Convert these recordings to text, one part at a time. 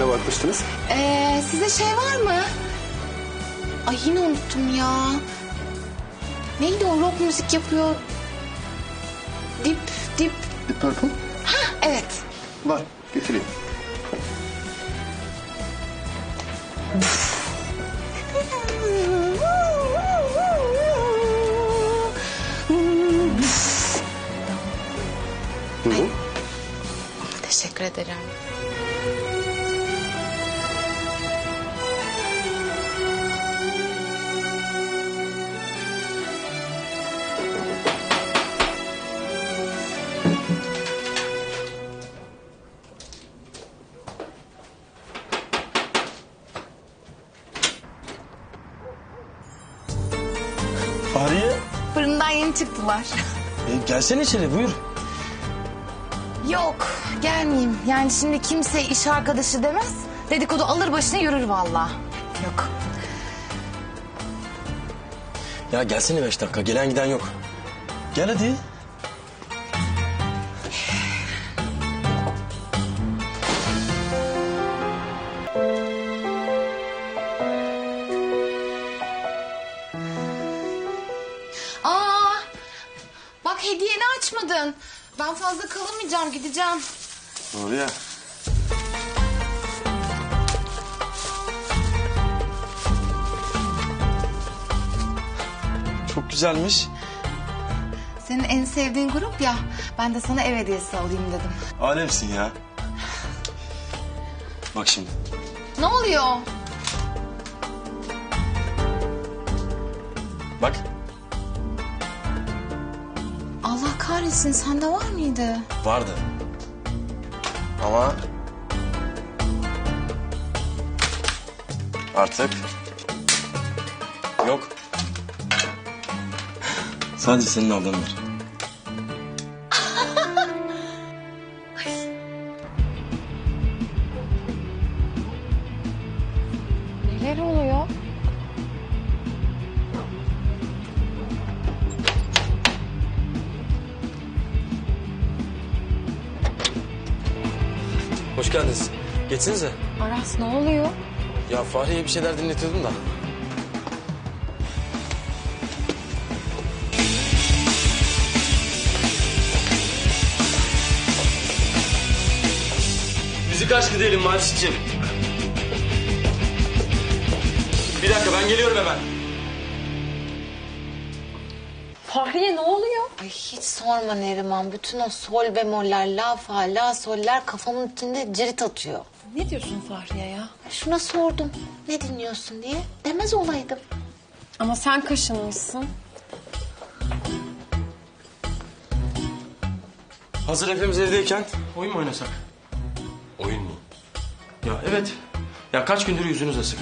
ne bakmıştınız? Ee, size şey var mı? Ay yine unuttum ya. Neydi o rock müzik yapıyor? Dip, dip. Deep Purple. Ha evet. Var. Getireyim. Hı hı. Teşekkür ederim. Çıktılar. e, gelsene içeri buyur. Yok gelmeyeyim. Yani şimdi kimse iş arkadaşı demez. Dedikodu alır başına yürür vallahi. Yok. Ya gelsene beş dakika gelen giden yok. Gel hadi. Açmadın. Ben fazla kalamayacağım gideceğim. Fahriye. Çok güzelmiş. Senin en sevdiğin grup ya. Ben de sana ev hediyesi alayım dedim. Alemsin ya. Bak şimdi. Ne oluyor? Bak. Kahretsin sende var mıydı? Vardı. Ama... Artık... Yok. Sadece senin aldığın var. Hoş geldiniz. Geçsinize. Aras ne oluyor? Ya Fahriye'ye bir şeyler dinletiyordum da. Müzik aşkı değilim Marşit'ciğim. Bir dakika ben geliyorum hemen. Fahriye ne oluyor? Ay hiç sorma Neriman. Bütün o sol bemoller, la fa, la soller kafamın içinde cirit atıyor. Ne diyorsun Fahriye ya? Şuna sordum. Ne dinliyorsun diye. Demez olaydım. Ama sen kaşınmışsın. Hazır hepimiz evdeyken oyun mu oynasak? Oyun mu? Ya evet. Ya kaç gündür yüzünüz asık.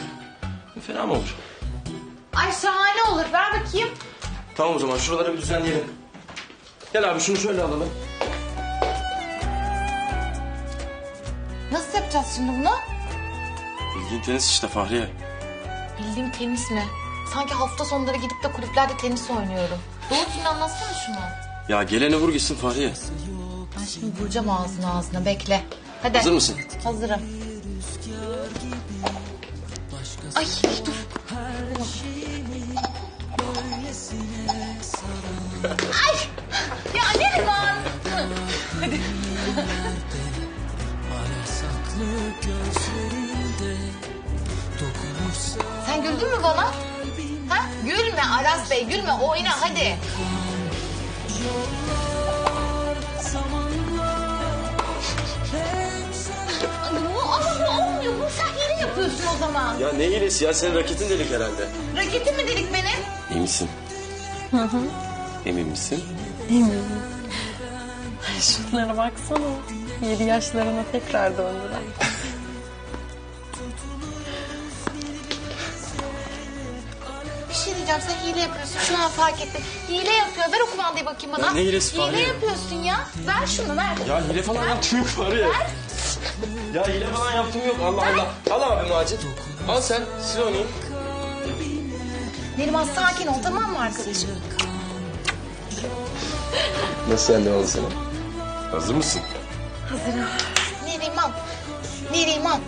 Fena mı olur? Ay şahane olur. Ver bakayım. Tamam o zaman şuraları bir düzenleyelim. Gel abi şunu şöyle alalım. Nasıl yapacağız şimdi bunu? Bildiğin tenis işte Fahriye. Bildiğim tenis mi? Sanki hafta sonları gidip de kulüplerde tenis oynuyorum. Doğru düzgün anlatsana şunu. Ya gelene vur gitsin Fahriye. Ben şimdi vuracağım ağzına ağzına. Bekle. Hadi. Hazır mısın? Hazırım. Ay dur. Sen güldün mü bana? Ha? Gülme Aras Bey, gülme. Oyna hadi. Bu ama bu olmuyor. Bu sen hile yapıyorsun o zaman. Ya ne hilesi ya senin raketin delik herhalde. Raketim mi dedik benim? İyi misin? Emin misin? Şunlara baksana. Yedi yaşlarına tekrar döndüler. Bir şey diyeceğim sen hile yapıyorsun. Şu an fark ettim. Hile yapıyor. Ver o kumandayı bakayım bana. Ya ne hilesi Hile Fahriye? yapıyorsun ya. Ver şunu ver. Ya hile falan yaptım yok Fahriye. Ya hile falan yaptım yok Allah Allah. Al abi Macit. Al sen sil onu. Neriman sakin ol tamam mı arkadaşım? Nasıl sende oldu sana? Hazır mısın? Neriman. Neriman.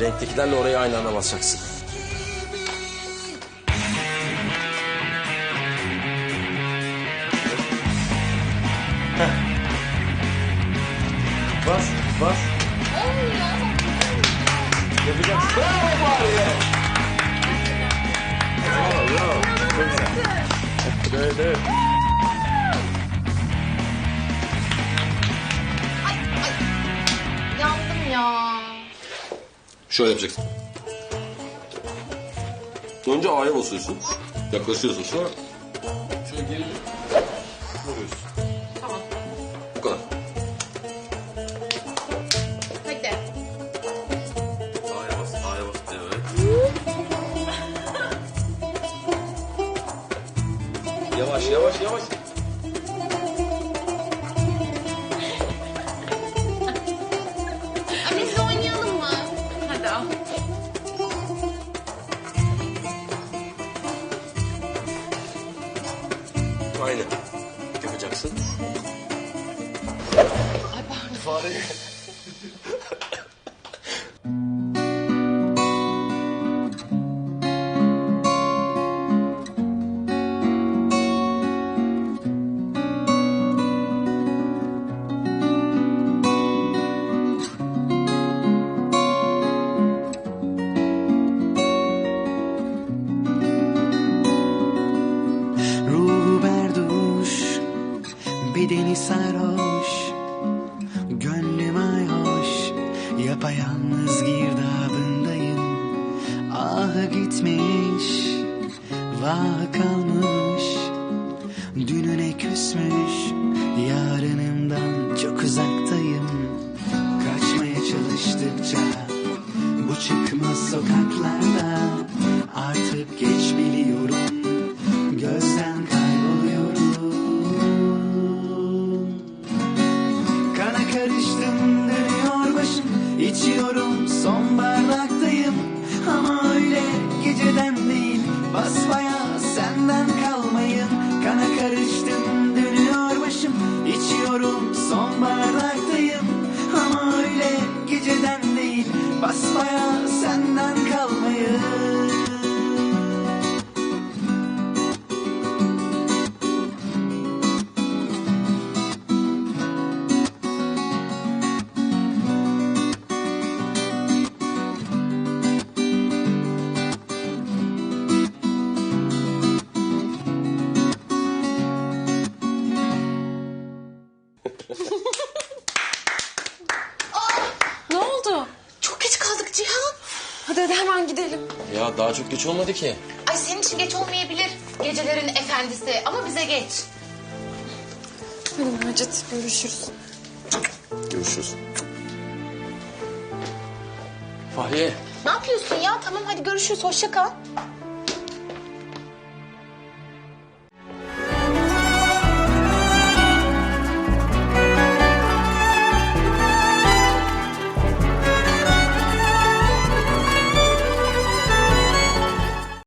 Renktekilerle orayı aynı anda basacaksın. Bas, bas. Yapacaksın. Bravo Fahriye. Bravo. Evet, evet. Yandım ya. Şöyle yapacaksın. Önce A'ya basıyorsun. Yaklaşıyorsun sonra şöyle geri yavaş, Biz de oynayalım mı? Hadi al. Aynı. Yapacaksın. Ay pardon. Fare. Bedeni sarhoş Gönlüm ayhoş, yapayalnız girdabındayım. Ahı gitmiş, vah kalmış Dününe küsmüş, yarınımdan çok uzaktayım. Kaçmaya çalıştıkça, bu çıkmaz sokaklarda was feiern Cihan. Hadi hadi hemen gidelim. Ya daha çok geç olmadı ki. Ay senin için geç olmayabilir. Gecelerin efendisi ama bize geç. Hadi Macit görüşürüz. Görüşürüz. Fahriye. Ne yapıyorsun ya? Tamam hadi görüşürüz. Hoşça kal.